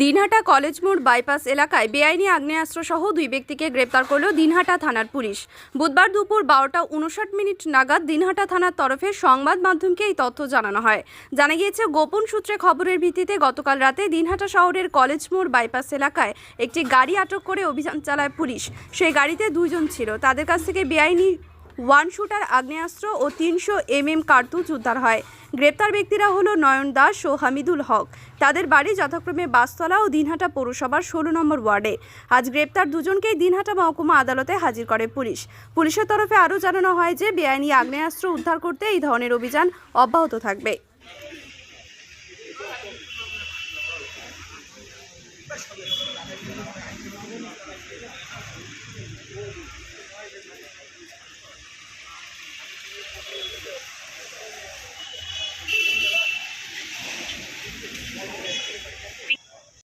Dinhata college মোড় bypass এলাকায় বেআইনি আগ্নেয়াস্ত্র সহ দুই ব্যক্তিকে গ্রেপ্তার করল দিনহাটা থানার পুলিশ। বুধবার দুপুর বারোটা উনষাট মিনিট নাগাদ দিনহাটা থানার তরফে সংবাদ মাধ্যমকে এই তথ্য জানানো হয়। জানা গিয়েছে, গোপন সূত্রে খবরের ভিত্তিতে গতকাল রাতে দিনহাটা শহরের কলেজ মোড় বাইপাস এলাকায় একটি গাড়ি আটক করে অভিযান চালায় পুলিশ। সেই গাড়িতে দুইজন ছিল। তাদের কাছ থেকে বেআইনি ওয়ান শুটার আগ্নেয়াস্ত্র ও তিনশো এম এম কার্তুজ উদ্ধার হয়। গ্রেপ্তার ব্যক্তিরা হলো নয়ন দাস ও হামিদুল হক। তাদের বাড়ি যথাক্রমে বাসতলা ও দিনহাটা পৌরসভার ষোলো নম্বর ওয়ার্ডে। আজ গ্রেপ্তার দুজনকেই দিনহাটা মহকুমা আদালতে হাজির করে পুলিশ। পুলিশের তরফে আরও জানানো হয় যে, বেআইনি আগ্নেয়াস্ত্র উদ্ধার করতে এই ধরনের অভিযান অব্যাহত থাকবে।